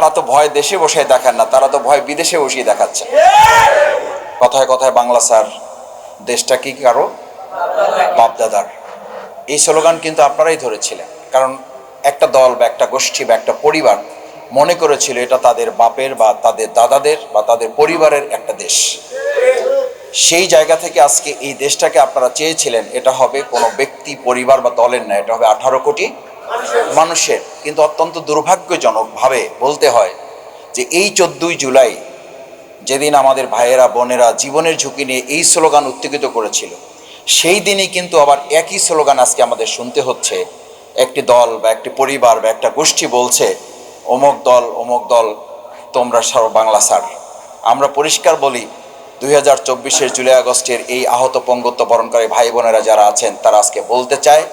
তারা তো ভয় দেশে বসে দেখান না, তারা তো ভয় বিদেশে বসিয়ে দেখাচ্ছে। কথায় কথায় বাংলা স্যার, দেশটা কি কারও? বাপদাদার। এই স্লোগান কিন্তু আপনারাই ধরেছিলেন, কারণ একটা দল বা একটা গোষ্ঠী বা একটা পরিবার মনে করেছিল এটা তাদের বাপের বা তাদের দাদাদের বা তাদের পরিবারের একটা দেশ। সেই জায়গা থেকে আজকে এই দেশটাকে আপনারা চেয়েছিলেন, এটা হবে কোনো ব্যক্তি, পরিবার বা দলের না, এটা হবে আঠারো কোটি মানুষের, কিন্তু অত্যন্ত দুর্ভাগ্যজনকভাবে বলতে হয় যে এই চোদ্দই জুলাই যেদিন আমাদের ভাইয়েরা, বোনেরা জীবনের ঝুঁকি নিয়ে এই স্লোগান উত্তেজিত করেছিল, সেই দিনই কিন্তু আবার একই স্লোগান আজকে আমাদের শুনতে হচ্ছে। একটি দল বা একটি পরিবার বা একটা গোষ্ঠী বলছে, অমুক দল অমুক দল, তোমরা সার বাংলা সার। আমরা পরিষ্কার বলি, দুই হাজার চব্বিশের জুলাই আগস্টের এই আহত পঙ্গত্ব বরণকারী ভাই বোনেরা যারা আছেন, তারা আজকে বলতে চায়,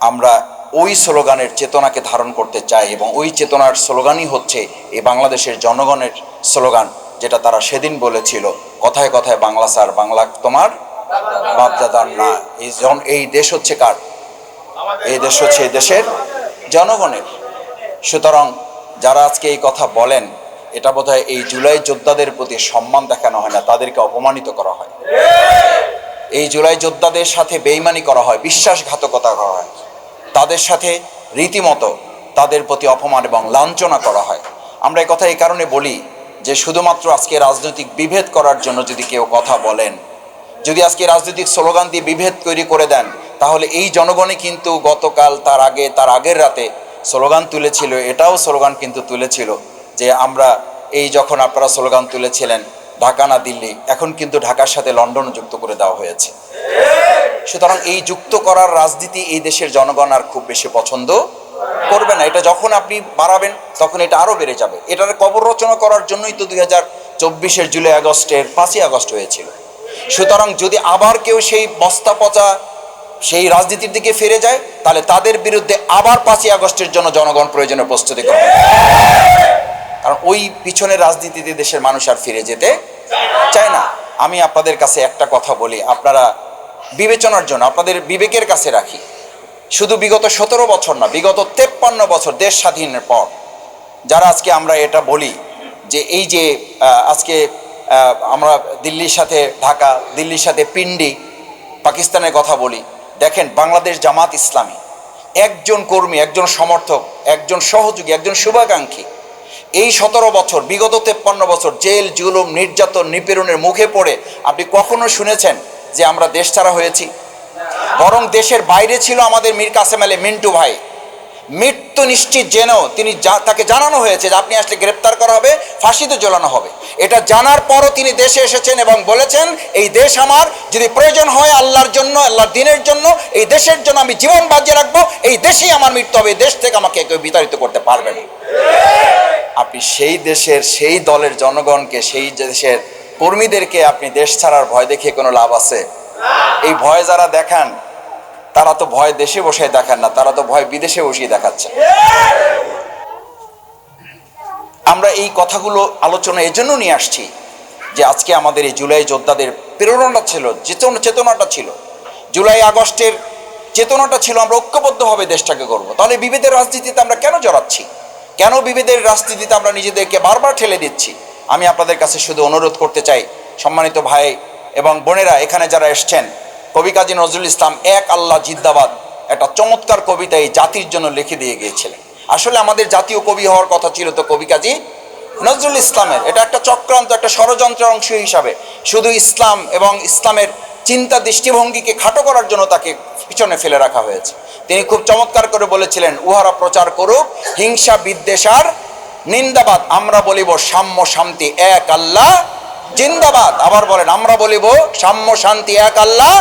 আমরা ওই স্লোগানের চেতনাকে ধারণ করতে চায় এবং ওই চেতনার স্লোগানই হচ্ছে এই বাংলাদেশের জনগণের স্লোগান, যেটা তারা সেদিন বলেছিল, কথায় কথায় বাংলা স্যার, বাংলা তোমার বাপদাদার না। এই জন, এই দেশ হচ্ছে কার? এই দেশ হচ্ছে এই দেশের জনগণের। সুতরাং যারা আজকে এই কথা বলেন, এটা বোধহয় এই জুলাই যোদ্ধাদের প্রতি সম্মান দেখানো হয় না, তাদেরকে অপমানিত করা হয়। এই জুলাই যোদ্ধাদের সাথে বেইমানি করা হয়, বিশ্বাসঘাতকতা করা হয়। তাদের সাথে রীতিমতো তাদের প্রতি অপমান এবং লাঞ্ছনা করা হয়। আমরা কথা এই কারণে বলি যে শুধুমাত্র আজকে রাজনৈতিক বিভেদ করার জন্য যদি কেউ কথা বলেন, যদি আজকে রাজনৈতিক স্লোগান দিয়ে বিভেদ তৈরি করে দেন, তাহলে এই জনগণই কিন্তু গতকাল তার আগে, তার আগের রাতে স্লোগান তুলেছিল, এটাও স্লোগান কিন্তু তুলেছিল যে আমরা এই যখন আপনারা স্লোগান তুলেছিলেন ঢাকা না দিল্লি, এখন কিন্তু ঢাকার সাথে লন্ডন যুক্ত করে দেওয়া হয়েছে। সুতরাং এই যুক্ত করার রাজনীতি এই দেশের জনগণ আর খুব বেশি পছন্দ করবে না। এটা যখন আপনি বাড়াবেন, তখন এটা আরও বেড়ে যাবে। এটার কবর রচনা করার জন্যই তো দুই হাজার চব্বিশের জুলাই আগস্টের পাঁচই আগস্ট হয়েছিল। সুতরাং যদি আবার কেউ সেই বস্তা পচা সেই রাজনীতির দিকে ফিরে যায়, তাহলে তাদের বিরুদ্ধে আবার পাঁচই আগস্টের জন্য জনগণ প্রয়োজনে প্রস্তুতি করবে। কারণ ওই পিছনের রাজনীতিতে দেশের মানুষ আর ফিরে যেতে চায় না আমি আপনাদের কাছে একটা কথা বলি, আপনারা বিবেচনার জন্য, আপনাদের বিবেকের কাছে রাখি। শুধু বিগত সতেরো বছর না, বিগত তেপ্পান্ন বছর, দেশ স্বাধীনের পর, যারা আজকে আমরা এটা বলি যে এই যে আজকে আমরা দিল্লির সাথে ঢাকা, দিল্লির সাথে পিন্ডি, পাকিস্তানের কথা বলি, দেখেন বাংলাদেশ জামাত ইসলামী, একজন কর্মী, একজন সমর্থক, একজন সহযোগী, একজন শুভাকাঙ্ক্ষী এই সতেরো বছর, বিগত তেপ্পান্ন বছর জেল, জুলুম, নির্যাতন, নিপীড়নের মুখে পড়ে আপনি কখনো শুনেছেন যে আমরা দেশ ছাড়া হয়েছি? বরং দেশের বাইরে ছিল আমাদের মীর কাসেম আলী মিন্টু ভাই। মৃত্যু নিশ্চিত জেনেও তিনি তাকে জানানো হয়েছে যে আপনি আসলে গ্রেপ্তার করা হবে, ফাঁসিতে জ্বলানো হবে। এটা জানার পরও তিনি দেশে এসেছেন এবং বলেছেন, এই দেশ আমার, যদি প্রয়োজন হয় আল্লাহর জন্য, আল্লাহর দিনের জন্য, এই দেশের জন্য আমি জীবন বাজিয়ে রাখব, এই দেশেই আমার মৃত্যু হবে, এই দেশ থেকে আমাকে কেউ বিতাড়িত করতে পারবে না। আপনি সেই দেশের, সেই দলের জনগণকে, সেই দেশের কর্মীদেরকে আপনি দেশ ছাড়ার ভয় দেখিয়ে কোনো লাভ আছে? এই ভয় যারা দেখান তারা তো ভয় দেশে বসে দেখান না, তারা তো ভয় বিদেশে বসিয়ে দেখাচ্ছে। আমরা এই কথাগুলো আলোচনা এজন্য নিয়ে আসছি যে আজকে আমাদের এই জুলাই যোদ্ধাদের প্রেরণাটা ছিল, চেতনা চেতনাটা ছিল। জুলাই আগস্টের চেতনাটা ছিল, আমরা ঐক্যবদ্ধভাবে দেশটাকে করব তাহলে বিভেদের রাজনীতিতে আমরা কেন জড়াচ্ছি? কেন বিভেদের রাজনীতিতে আমরা নিজেদেরকে বারবার ঠেলে দিচ্ছি? আমি আপনাদের কাছে শুধু অনুরোধ করতে চাই, সম্মানিত ভাই এবং বোনেরা, এখানে যারা এসছেন কবি কাজী নজরুল ইসলাম এক আল্লাহ জিদ্দাবাদ, একটা চমৎকার কবিতা এই জাতির জন্য লিখে দিয়ে গিয়েছিলেন। আসলে আমাদের জাতীয় কবি হওয়ার কথা ছিল তো কবি কাজী নজরুল ইসলামের। এটা একটা চক্রান্ত, একটা ষড়যন্ত্রের অংশ হিসাবে। শুধু ইসলাম এবং ইসলামের চিন্তা দৃষ্টিভঙ্গিকে খাটো করার জন্য তাকে পিছনে ফেলে রাখা হয়েছে। তিনি খুব চমৎকার করে বলেছিলেন, উহারা প্রচার করুক, হিংসা বিদ্বেষার নিন্দাবাদ, আমরা বলিব সাম্য শান্তি এক আল্লাহ জিন্দাবাদ। আবার বলেন, আমরা বলিব, সাম্য, শান্তি, এক আল্লাহ।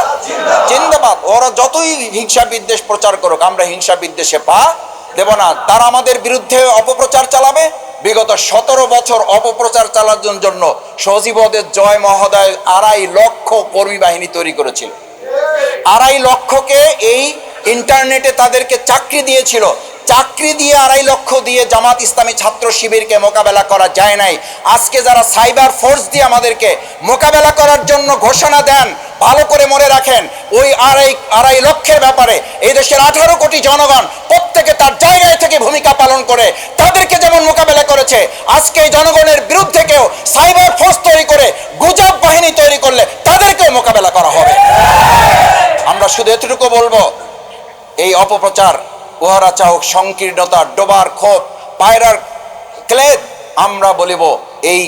জিন্দাবাদ। ওরা যতই হিংসা বিদ্বেষ প্রচার করুক, আমরা হিংসা বিদ্বেষে পা দেব না। তারা আমাদের বিরুদ্ধে অপপ্রচার চালাবে। বিগত সতেরো বছর অপপ্রচার চালানোর জন্য সজীবদের জয় মহোদয় আড়াই লক্ষ কর্মী বাহিনী তৈরি করেছিল। আড়াই লক্ষকে এই ইন্টারনেটে তাদেরকে চাকরি দিয়েছিল। চাকরি দিয়ে আড়াই লক্ষ দিয়ে জামাত ইসলামী ছাত্র শিবিরকে মোকাবেলা করা যায় নাই। আজকে যারা সাইবার ফোর্স দিয়ে আমাদেরকে মোকাবেলা করার জন্য ঘোষণা দেন, ভালো করে মনে রাখেন, ওই আড়াই আড়াই লক্ষের ব্যাপারে এই দেশের আঠারো কোটি জনগণ প্রত্যেকে তার জায়গায় থেকে ভূমিকা পালন করে, তাদেরকে যেমন মোকাবেলা করেছে, আজকে জনগণের বিরুদ্ধে কেউ সাইবার ফোর্স তৈরি করে, গুজব বাহিনী তৈরি করলে তাদেরকেও মোকাবেলা করা হবে। আমরা শুধু এতটুকু বলব এই অপপ্রচার, উহারা চাওক সংকীর্ণতা, ডোবার ক্ষোভ, পায়রার ক্লেদ, আমরা বলিব, এই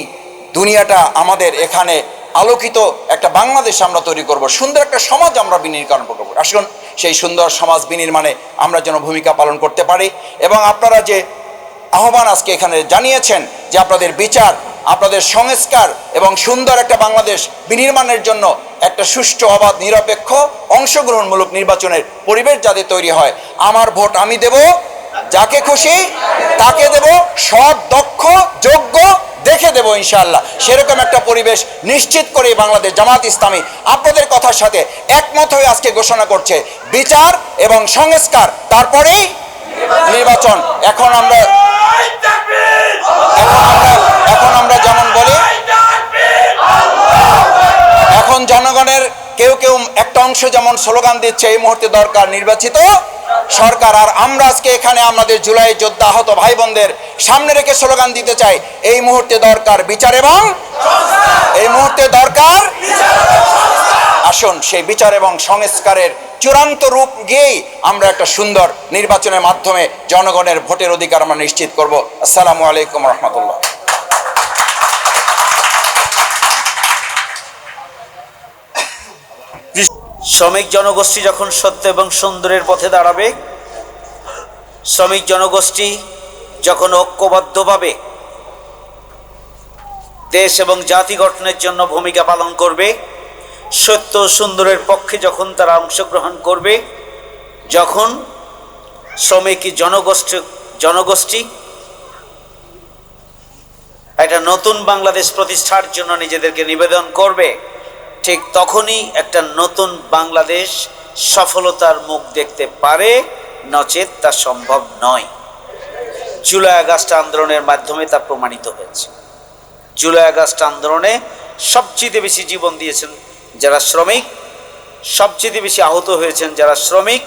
দুনিয়াটা আমাদের এখানে আলোকিত একটা বাংলাদেশ আমরা তৈরি করব, সুন্দর একটা সমাজ আমরা বিনির্মাণ করব। আসুন, সেই সুন্দর সমাজ বিনির্মাণে আমরা যেন ভূমিকা পালন করতে পারি এবং আপনারা যে আহ্বান আজকে এখানে জানিয়েছেন যে আপনাদের বিচার, আপনাদের সংস্কার এবং সুন্দর একটা বাংলাদেশ বিনির্মাণের জন্য একটা সুষ্ঠু অবাধ, নিরপেক্ষ, অংশগ্রহণমূলক নির্বাচনের পরিবেশ যাতে তৈরি হয়। আমার ভোট আমি দেব, যাকে খুশি তাকে দেব, সৎ, দক্ষ, যোগ্য দেখে দেব ইনশাআল্লাহ। সেরকম একটা পরিবেশ নিশ্চিত করে বাংলাদেশ জামাত ইসলামী আপনাদের কথার সাথে একমত হয়ে আজকে ঘোষণা করছে। বিচার এবং সংস্কার, তারপরেই নির্বাচন। এখন আমরা এখন আমরা যেমন বলি, এখন জনগণের কেউ কেউ একটা অংশ যেমন স্লোগান দিচ্ছে, এই মুহূর্তে দরকার নির্বাচিত সরকার। আর আমরা আজকে এখানে আমাদের জুলাই যোদ্ধা আহত ভাই বোনদের সামনে রেখে স্লোগান দিতে চাই, এই মুহূর্তে দরকার বিচার এবং এই মুহূর্তে দরকার আসুন সেই বিচার এবং সংস্কারের চূড়ান্ত রূপ গিয়েই আমরা একটা সুন্দর নির্বাচনের মাধ্যমে জনগণের ভোটের অধিকার আমরা নিশ্চিত করব। আসসালামু আলাইকুম রহমতুল্লাহ। শ্রমিক জনগোষ্ঠী যখন সত্য এবং সুন্দরের পথে দাঁড়াবে, শ্রমিক জনগোষ্ঠী যখন ঐক্যবদ্ধভাবে দেশ এবং জাতি গঠনের জন্য ভূমিকা পালন করবে সত্য সুন্দরের পক্ষে যখন তারা অংশগ্রহণ করবে, যখন শ্রমিক জনগোষ্ঠী জনগোষ্ঠী, একটা নতুন বাংলাদেশ প্রতিষ্ঠার জন্য নিজেদেরকে নিবেদন করবে, ঠিক তখনই একটা নতুন বাংলাদেশ সফলতার মুখ দেখতে পারে, নচেত তা সম্ভব নয়। জুলাই আগস্ট আন্দোলনের মাধ্যমে তা প্রমাণিত হয়েছে। জুলাই আগস্ট আন্দোলনে সবচেয়ে বেশি জীবন দিয়েছেন যারা শ্রমিক, সবচেয়ে বেশি আহত হয়েছেন যারা শ্রমিক,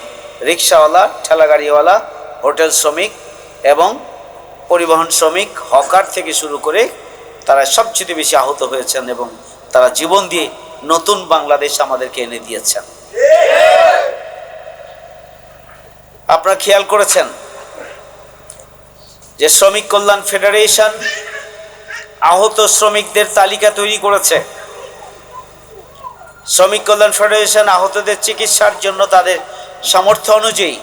রিক্সাওয়ালা, ঠেলাগাড়িওয়ালা, হোটেল শ্রমিক এবং পরিবহন শ্রমিক, হকার থেকে শুরু করে তারা সবচেয়ে বেশি আহত হয়েছেন এবং তারা জীবন দিয়ে নতুন বাংলাদেশ আমাদেরকে এনে দিয়েছেন। আপনারা খেয়াল করেছেন যে শ্রমিক কল্যাণ ফেডারেশন আহত শ্রমিকদের তালিকা তৈরি করেছে? শ্রমিক কল্যাণ ফেডারেশন আহতদের চিকিৎসার জন্য তাদের সামর্থ্য অনুযায়ী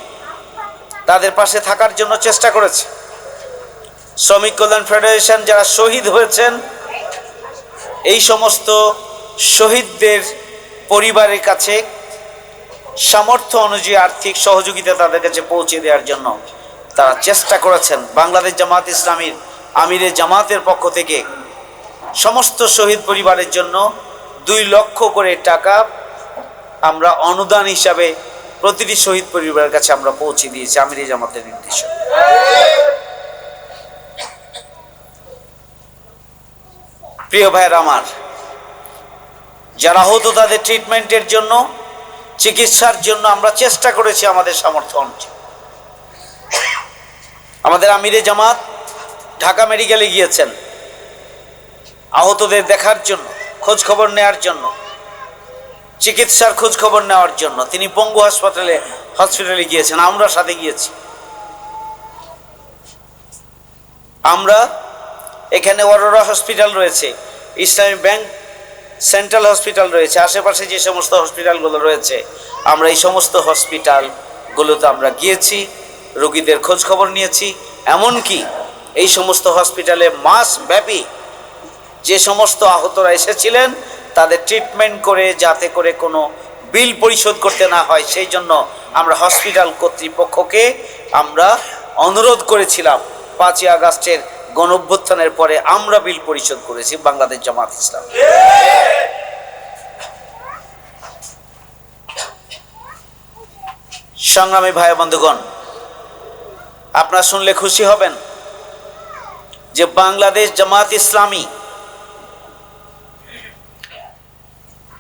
তাদের পাশে থাকার জন্য চেষ্টা করেছে। শ্রমিক কল্যাণ ফেডারেশন যারা শহীদ হয়েছেন, এই সমস্ত শহীদদের পরিবারের কাছে সামর্থ্য অনুযায়ী আর্থিক সহযোগিতা তাদের কাছে পৌঁছে দেওয়ার জন্য তারা চেষ্টা করেছেন। বাংলাদেশ জামাত ইসলামীর আমিরে জামাতের পক্ষ থেকে সমস্ত শহীদ পরিবারের জন্য দুই লক্ষ করে টাকা আমরা অনুদান হিসাবে প্রতিটি শহীদ পরিবারের কাছে আমরা পৌঁছে দিয়েছি, আমিরে জামাতের নির্দেশ প্রিয় ভাইয়ের আমার, যারা হতো তাদের ট্রিটমেন্টের জন্য, চিকিৎসার জন্য আমরা চেষ্টা করেছি আমাদের সামর্থ্য অনুযায়ী আমাদের আমিরে জামাত ঢাকা মেডিকেলে গিয়েছেন, আহতদের দেখার জন্য। খোঁজ খবর নেওয়ার জন্য, চিকিৎসার খোঁজ খবর নেওয়ার জন্য। তিনি পঙ্গু হাসপাতালে, হসপিটালে গিয়েছেন। আমরা সাথে গিয়েছি। আমরা এখানে অরোরা হসপিটাল রয়েছে, ইসলামী ব্যাংক সেন্ট্রাল হসপিটাল রয়েছে, আশেপাশে যে সমস্ত হসপিটালগুলো রয়েছে, আমরা এই সমস্ত হসপিটালগুলোতে আমরা গিয়েছি, রোগীদের খোঁজ খবর নিয়েছি। এমনকি এই সমস্ত হসপিটালে মাস ব্যাপী যে সমস্ত আহতরা এসেছিলেন, তাদের ট্রিটমেন্ট করে, যাতে করে কোনো বিল পরিশোধ করতে না হয়, সেই জন্য আমরা হসপিটাল কর্তৃপক্ষকে আমরা অনুরোধ করেছিলাম, পাঁচই আগস্টের গণ পরে আমরা বিল পরিশোধ করেছি বাংলাদেশ জামাত ইসলাম। সংগ্রামী ভাই বন্ধুগণ, আপনারা শুনলে খুশি হবেন যে বাংলাদেশ জামাত ইসলামী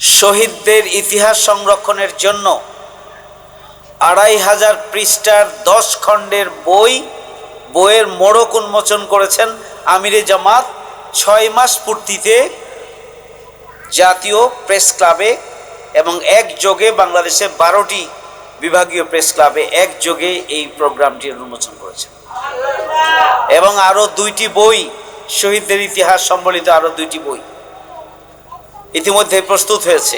শহীদদের ইতিহাস সংরক্ষণের জন্য আড়াই হাজার পৃষ্ঠার দশ খণ্ডের বই, বইয়ের মোড়ক উন্মোচন করেছেন আমিরে জামাত ছয় মাস পূর্তিতে জাতীয় প্রেস ক্লাবে এবং একযোগে বাংলাদেশের বারোটি বিভাগীয় প্রেস ক্লাবে একযোগে এই প্রোগ্রামটি উন্মোচন করেছেন। এবং আরও দুইটি বই, শহীদদের ইতিহাস সম্বলিত আরও দুইটি বই। ইতিমধ্যে প্রস্তুত হয়েছে।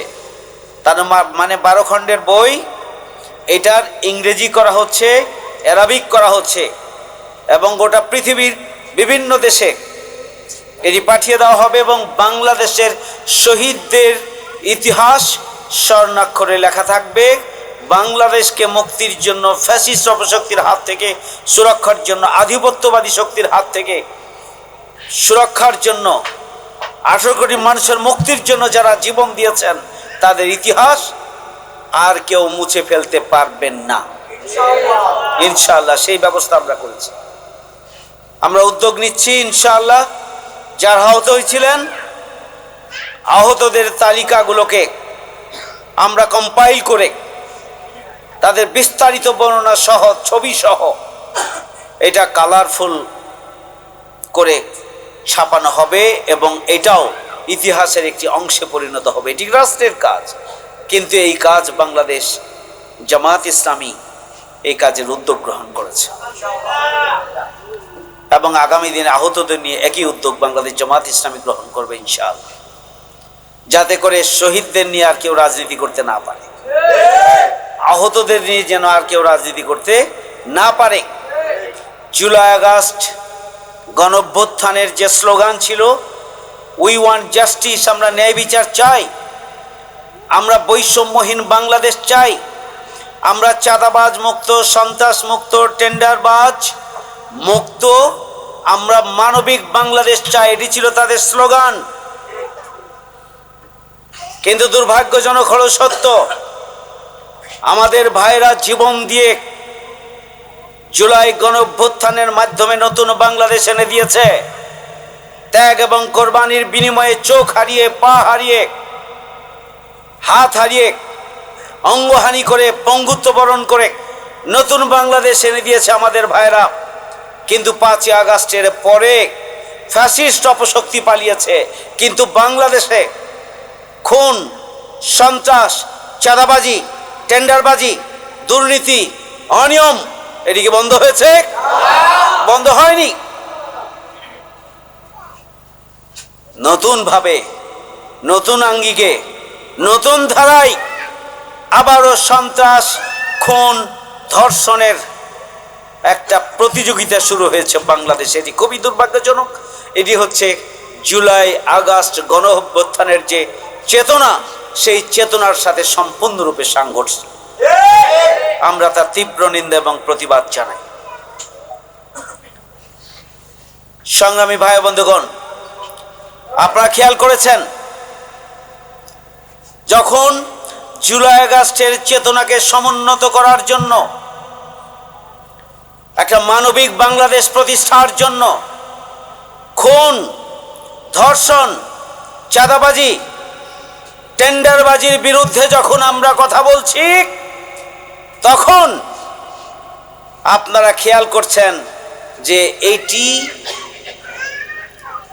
তার মানে বারো খণ্ডের বই, এটার ইংরেজি করা হচ্ছে, অ্যারাবিক করা হচ্ছে, এবং গোটা পৃথিবীর বিভিন্ন দেশে এটি পাঠিয়ে দেওয়া হবে এবং বাংলাদেশের শহীদদের ইতিহাস স্বর্ণাক্ষরে লেখা থাকবে। বাংলাদেশকে মুক্তির জন্য, ফ্যাসিস্ট অপশক্তির হাত থেকে সুরক্ষার জন্য, আধিপত্যবাদী শক্তির হাত থেকে সুরক্ষার জন্য আঠারো কোটি মানুষের মুক্তির জন্য যারা জীবন দিয়েছেন তাদের ইতিহাস আর কেউ মুছে ফেলতে পারবেন না। ইনশাল্লাহ সেই ব্যবস্থা আমরা করেছি। আমরা উদ্যোগ নিচ্ছি ইনশাআল্লাহ। যারা আহত হয়েছিলেন আহতদের তালিকাগুলোকে আমরা কম্পাইল করে তাদের বিস্তারিত বর্ণনা সহ ছবি সহ এটা কালারফুল করে ছাপানো হবে এবং এটাও ইতিহাসের একটি অংশে পরিণত হবে। এটি রাষ্ট্রের কাজ। কিন্তু এই কাজ বাংলাদেশ জামাত ইসলামী এই কাজের উদ্যোগ গ্রহণ করেছে। এবং আগামী দিনে আহতদের নিয়ে একই উদ্যোগ বাংলাদেশ জামাত ইসলামী গ্রহণ করবে ইনশাআল্লাহ। যাতে করে শহীদদের নিয়ে আর কেউ রাজনীতি করতে না পারে। আহতদের নিয়ে যেন আর কেউ রাজনীতি করতে না পারে। জুলাই আগস্ট গণভ্যুত্থানের যে স্লোগান ছিল উই ওয়ান্ট জাস্টিস আমরা ন্যায় বিচার চাই। আমরা বৈষম্যহীন বাংলাদেশ চাই। আমরা চাঁদাবাজ মুক্ত, সন্ত্রাস মুক্ত, টেন্ডারবাজ মুক্ত। আমরা মানবিক বাংলাদেশ চাই। এটি ছিল তাদের স্লোগান। কিন্তু দুর্ভাগ্যজনক হলো সত্য, আমাদের ভাইরা জীবন দিয়ে জুলাই গণঅভ্যুত্থানের মাধ্যমে নতুন বাংলাদেশ এনে দিয়েছে। ত্যাগ এবং কোরবানির বিনিময়ে চোখ হারিয়ে, পা হারিয়ে, হাত হারিয়ে, অঙ্গহানি করে, পঙ্গুত্ব বরণ করে নতুন বাংলাদেশ এনে দিয়েছে আমাদের ভাইরা কিন্তু পাঁচই আগস্টের পরে ফ্যাসিস্ট অপশক্তি পালিয়েছে। কিন্তু বাংলাদেশে খুন, সন্ত্রাস, চাঁদাবাজি, টেন্ডারবাজি, দুর্নীতি, অনিয়ম এদিকে বন্ধ হয়েছে? বন্ধ হয়নি। নতুন ভাবে নতুন আঙ্গিকে, নতুন ধারায় আবারও সন্ত্রাস, খুন, ধর্ষণের একটা প্রতিযোগিতা শুরু হয়েছে বাংলাদেশে। এটি খুবই দুর্ভাগ্যজনক। এটি হচ্ছে জুলাই, আগস্ট গণ অভ্যুত্থানের যে চেতনা, সেই চেতনার সাথে সম্পূর্ণরূপে সাংঘর্ষ। আমরা তার তীব্র নিন্দা এবং প্রতিবাদ জানাই। সংগ্রামী ভাই বন্ধুগণ, আপনারা খেয়াল করেছেন? যখন জুলাই আগস্টের চেতনাকে সমুন্নত করার জন্য, একটা মানবিক বাংলাদেশ প্রতিষ্ঠার জন্য খুন, ধর্ষণ, চাঁদাবাজি, টেন্ডারবাজির বিরুদ্ধে যখন আমরা কথা বলছি তখন আপনারা খেয়াল করছেন যে এইটি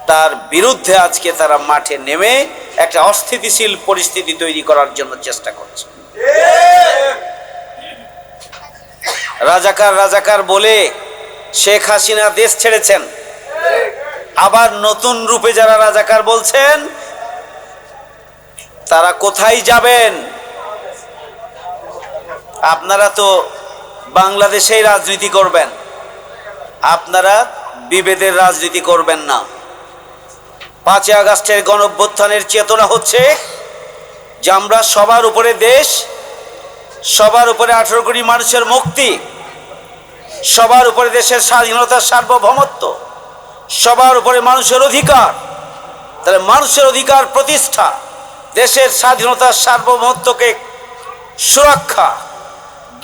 তার বিরুদ্ধে আজকে তারা মাঠে নেমে একটা অস্থিতিশীল পরিস্থিতি তৈরি করার জন্য চেষ্টা করছে। রাজাকার রাজাকার বলে, শেখ হাসিনা দেশ ছেড়েছেন। আবার নতুন রূপে যারা রাজাকার বলছেন, তারা কোথায় যাবেন? আপনারা তো বাংলাদেশেই রাজনীতি করবেন। আপনারা বিভেদের রাজনীতি করবেন না। পাঁচই আগস্টের গণঅভ্যুত্থানের চেতনা হচ্ছে যে আমরা সবার উপরে দেশ, সবার উপরে আঠেরো কোটি মানুষের মুক্তি, সবার উপরে দেশের স্বাধীনতার সার্বভৌমত্ব, সবার উপরে মানুষের অধিকার, তাহলে মানুষের অধিকার প্রতিষ্ঠা, দেশের স্বাধীনতার সার্বভৌমত্বকে সুরক্ষা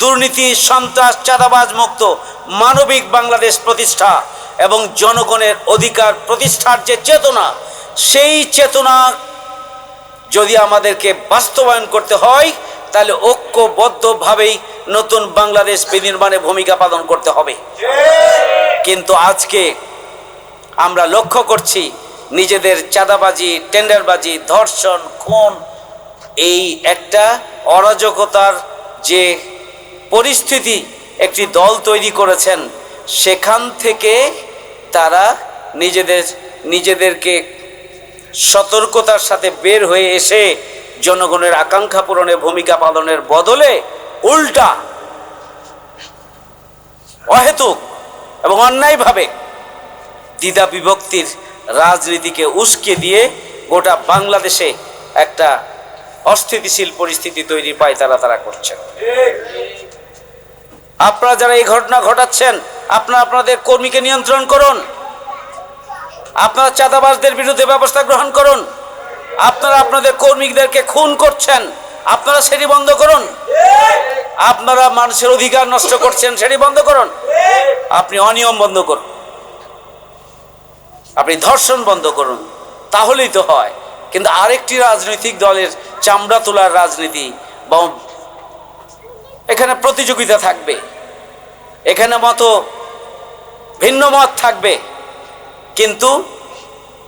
দুর্নীতি, সন্ত্রাস, চাঁদাবাজ মুক্ত মানবিক বাংলাদেশ প্রতিষ্ঠা এবং জনগণের অধিকার প্রতিষ্ঠার যে চেতনা, সেই চেতনা যদি আমাদেরকে বাস্তবায়ন করতে হয়, তাহলে ঐক্যবদ্ধভাবেই নতুন বাংলাদেশ বিনির্মাণে ভূমিকা পালন করতে হবে। কিন্তু আজকে আমরা লক্ষ্য করছি নিজেদের চাঁদাবাজি, টেন্ডারবাজি, ধর্ষণ, খুন, এই একটা অরাজকতার যে পরিস্থিতি একটি দল তৈরি করেছেন, সেখান থেকে তারা নিজেদের, নিজেদেরকে সতর্কতার সাথে বের হয়ে এসে জনগণের আকাঙ্ক্ষা পূরণে, ভূমিকা পালনের বদলে উল্টা অহেতুক এবং অন্যায়ভাবে দ্বিধা বিভক্তির রাজনীতিকে উস্কে দিয়ে গোটা বাংলাদেশে একটা অস্থিতিশীল পরিস্থিতি তৈরি পায় তারা তারা করছেন। আপনারা যারা এই ঘটনা ঘটাচ্ছেন, আপনারা আপনাদের কর্মীকে নিয়ন্ত্রণ করুন। আপনারা চাঁদাবাজদের বিরুদ্ধে ব্যবস্থা গ্রহণ করুন। আপনারা আপনাদের কর্মীদেরকে খুন করছেন, আপনারা সেটি বন্ধ করুন। আপনারা মানুষের অধিকার নষ্ট করছেন, সেটি বন্ধ করুন। আপনি অনিয়ম বন্ধ করুন। আপনি ধর্ষণ বন্ধ করুন। তাহলেই তো হয়। কিন্তু আরেকটি রাজনৈতিক দলের চামড়া তোলার রাজনীতি বা এখানে প্রতিযোগিতা থাকবে। এখানে মতো ভিন্ন মত থাকবে। কিন্তু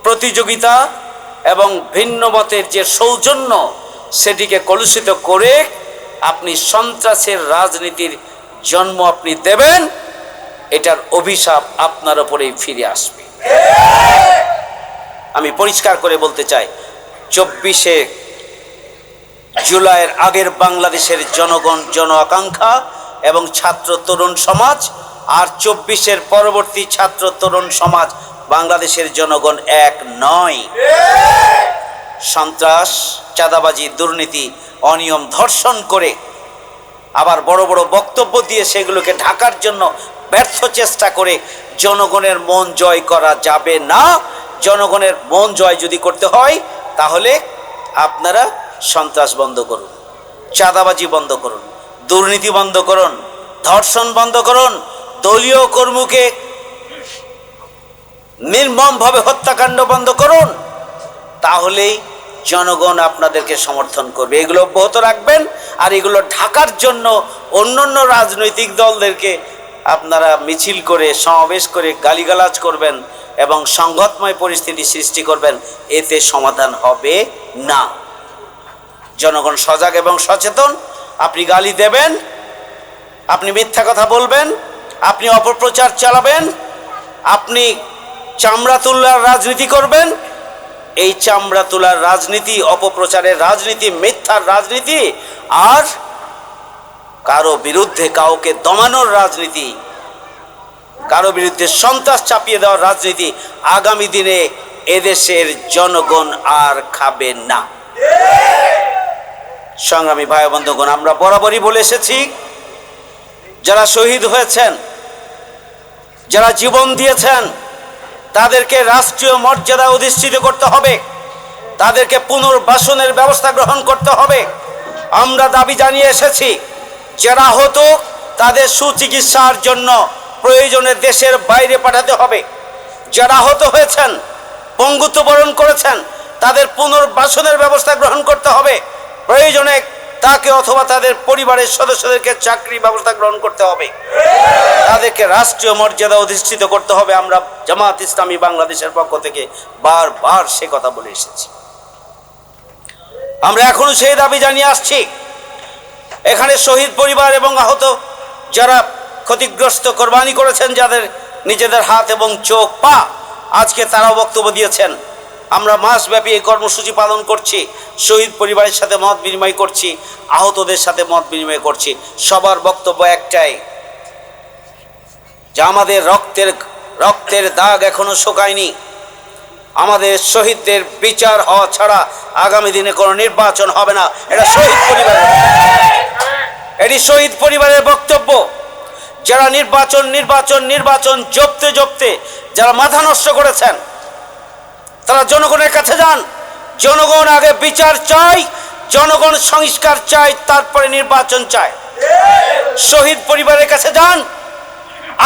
প্রতিযোগিতা এবং ভিন্ন মতের যে সৌজন্য সেটিকে কলুষিত করে আপনি সন্ত্রাসের রাজনীতির জন্ম আপনি দেবেন, এটার অভিশাপ আপনার ওপরেই ফিরে আসবে। আমি পরিষ্কার করে বলতে চাই, চব্বিশে জুলাইয়ের আগের বাংলাদেশের জনগণ জন আকাঙ্ক্ষা এবং ছাত্র তরুণ সমাজ আর চব্বিশের পরবর্তী ছাত্র তরুণ সমাজ বাংলাদেশের জনগণ এক নয়। সন্ত্রাস, চাঁদাবাজি, দুর্নীতি, অনিয়ম ধর্ষণ করে আবার বড় বড় বক্তব্য দিয়ে সেগুলোকে ঢাকার জন্য ব্যর্থ চেষ্টা করে জনগণের মন জয় করা যাবে না। জনগণের মন জয় যদি করতে হয়, তাহলে আপনারা সন্ত্রাস বন্ধ করুন, চাঁদাবাজি বন্ধ করুন, দুর্নীতি বন্ধ করুন, ধর্ষণ বন্ধ করুন, দলীয় কর্মীকে নির্মমভাবে হত্যাকাণ্ড বন্ধ করুন, তাহলেই জনগণ আপনাদেরকে সমর্থন করবে। এগুলো অব্যাহত রাখবেন আর এগুলো ঢাকার জন্য অন্য অন্য রাজনৈতিক দলদেরকে আপনারা মিছিল করে, সমাবেশ করে গালিগালাজ করবেন এবং সংঘাতময় পরিস্থিতি সৃষ্টি করবেন, এতে সমাধান হবে না। জনগণ সজাগ এবং সচেতন। আপনি গালি দেবেন, আপনি মিথ্যা কথা বলবেন, আপনি অপপ্রচার চালাবেন, আপনি চামড়া তুল্লার রাজনীতি করবেন। এই চামড়া তোলার রাজনীতি, অপপ্রচারের রাজনীতি, মিথ্যার রাজনীতি আর কারও বিরুদ্ধে কাউকে দমানোর রাজনীতি, কারও বিরুদ্ধে সন্ত্রাস চাপিয়ে দেওয়ার রাজনীতি আগামী দিনে এদেশের জনগণ আর খাবে না। সংগ্রামী ভাই বন্ধুগণ, আমরা বরাবরই বলে এসেছি, যারা শহীদ হয়েছেন, যারা জীবন দিয়েছেন, তাদেরকে রাষ্ট্রীয় মর্যাদা অধিষ্ঠিত করতে হবে, তাদেরকে পুনর্বাসনের ব্যবস্থা গ্রহণ করতে হবে। আমরা দাবি জানিয়ে এসেছি, যারা হতো তাদের সুচিকিৎসার জন্য প্রয়োজনে দেশের বাইরে পাঠাতে হবে। যারা আহত হয়েছেন, পঙ্গুত্ব বরণ করেছেন, তাদের পুনর্বাসনের ব্যবস্থা গ্রহণ করতে হবে। প্রয়োজনে তাকে অথবা তাদের পরিবারের সদস্যদেরকে চাকরি ব্যবস্থা গ্রহণ করতে হবে। তাদেরকে রাষ্ট্রীয় মর্যাদা অধিষ্ঠিত করতে হবে। আমরা জামাত ইসলামী বাংলাদেশের পক্ষ থেকে বারবার সে কথা বলে এসেছি। আমরা এখনও সেই দাবি জানিয়ে আসছি। এখানে শহীদ পরিবার এবং আহত যারা ক্ষতিগ্রস্ত কোরবানি করেছেন, যাদের নিজেদের হাত এবং চোখ, পা আজকে তারাও বক্তব্য দিয়েছেন। আমরা মাসব্যাপী এই কর্মসূচি পালন করছি, শহীদ পরিবারের সাথে মত বিনিময় করছি, আহতদের সাথে মত বিনিময় করছি। সবার বক্তব্য একটাই, যে আমাদের রক্তের রক্তের দাগ এখনও শুকায়নি। আমাদের শহীদদের বিচার হওয়া ছাড়া আগামী দিনে কোনো নির্বাচন হবে না। এটা শহীদ পরিবারের এটি শহীদ পরিবারের বক্তব্য। যারা নির্বাচন নির্বাচন নির্বাচন জপতে জপতে, যারা মাথা নষ্ট করেছেন তারা জনগণের কাছে যান। জনগণ আগে বিচার চাই জনগণ সংস্কার চাই তারপরে নির্বাচন চায়। শহীদ পরিবারের কাছে যান,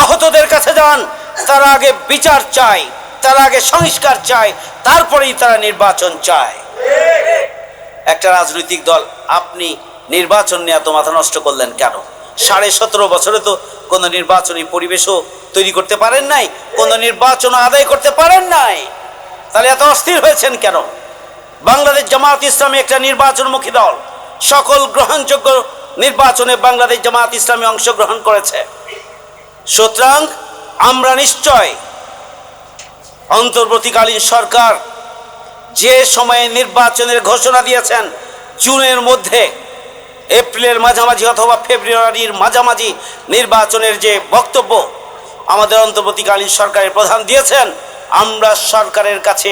আহতদের কাছে যান, তারা আগে বিচার চায়, তারা আগে সংস্কার চায়, তারপরেই তারা নির্বাচন চায়। একটা রাজনৈতিক দল, আপনি নির্বাচন নিয়ে এত মাথা নষ্ট করলেন কেন? সাড়ে সতেরো বছরে তো কোনো নির্বাচনী পরিবেশও তৈরি করতে পারেন নাই, কোনো নির্বাচন আদায় করতে পারেন নাই। তাহলে এত অস্থির হয়েছেন কেন? বাংলাদেশ জামাত ইসলামী একটা নির্বাচনমুখী দল। সকল গ্রহণযোগ্য নির্বাচনে বাংলাদেশ জামাত ইসলামী অংশগ্রহণ করেছে। সুতরাং আমরা নিশ্চয় অন্তর্বর্তীকালীন সরকার যে সময়ে নির্বাচনের ঘোষণা দিয়েছেন, জুনের মধ্যে এপ্রিলের মাঝামাঝি অথবা ফেব্রুয়ারির মাঝামাঝি নির্বাচনের যে বক্তব্য আমাদের অন্তর্বর্তীকালীন সরকারের প্রধান দিয়েছেন আমরা সরকারের কাছে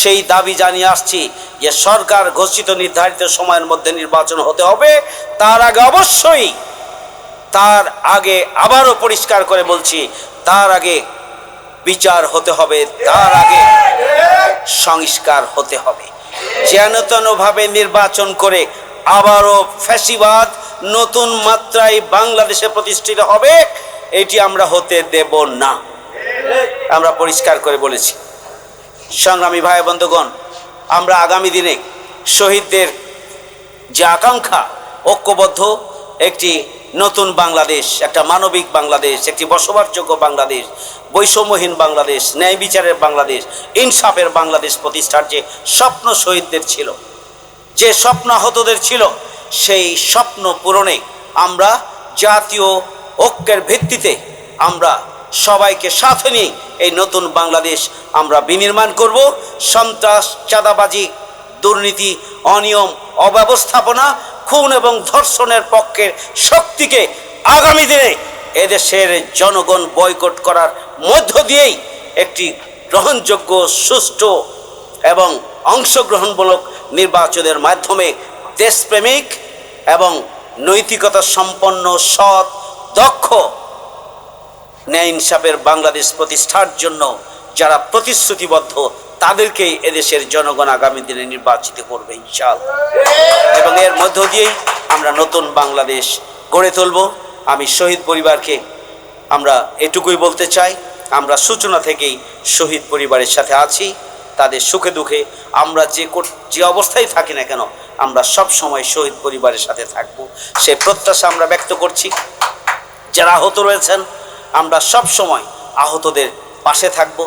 সেই দাবি জানিয়ে আসছি যে সরকার ঘোষিত নির্ধারিত সময়ের মধ্যে নির্বাচন হতে হবে। তার আগে অবশ্যই, তার আগে আবারও পরিষ্কার করে বলছি, তার আগে বিচার হতে হবে, তার আগে সংস্কার হতে হবে। যেন তেনভাবে নির্বাচন করে আবারও ফ্যাসিবাদ নতুন মাত্রায় বাংলাদেশে প্রতিষ্ঠিত হবে, এটি আমরা হতে দেব না। আমরা পরিষ্কার করে বলেছি। সংগ্রামী ভাই বন্ধুগণ, আমরা আগামী দিনে শহীদদের যে আকাঙ্ক্ষা ঐক্যবদ্ধ একটি নতুন বাংলাদেশ, একটা মানবিক বাংলাদেশ, একটি বসবাসযোগ্য বাংলাদেশ, বৈষম্যহীন বাংলাদেশ, ন্যায় বিচারের বাংলাদেশ, ইনসাফের বাংলাদেশ প্রতিষ্ঠার যে স্বপ্ন শহীদদের ছিল, যে স্বপ্ন আহতদের ছিল, সেই স্বপ্ন পূরণে আমরা জাতীয় ঐক্যের ভিত্তিতে আমরা সবাইকে সাথে নিয়ে এই নতুন বাংলাদেশ আমরা বিনির্মাণ করব। সন্ত্রাস, চাঁদাবাজি, দুর্নীতি, অনিয়ম, অব্যবস্থাপনা, খুন এবং ধর্ষণের পক্ষের শক্তিকে আগামী দিনে এদেশের জনগণ বয়কট করার মধ্য দিয়েই একটি গ্রহণযোগ্য, সুষ্ঠু এবং অংশগ্রহণমূলক নির্বাচনের মাধ্যমে দেশপ্রেমিক এবং নৈতিকতা সম্পন্ন, সৎ, দক্ষ ন্যায় ইনসাফের বাংলাদেশ প্রতিষ্ঠার জন্য যারা প্রতিশ্রুতিবদ্ধ, তাদেরকেই এদেশের জনগণ আগামী দিনে নির্বাচিত করবে ইনশাল এবং এর মধ্য দিয়েই আমরা নতুন বাংলাদেশ গড়ে তুলব। আমি শহীদ পরিবারকে আমরা এটুকুই বলতে চাই, আমরা সূচনা থেকেই শহীদ পরিবারের সাথে আছি। তাদের সুখে দুঃখে আমরা যে যে অবস্থায় থাকি না কেন, আমরা সব সময় শহীদ পরিবারের সাথে থাকব। সে প্রত্যাশা আমরা ব্যক্ত করছি। যারা আহত রয়েছেন আমরা সব সময় আহতদের পাশে থাকব।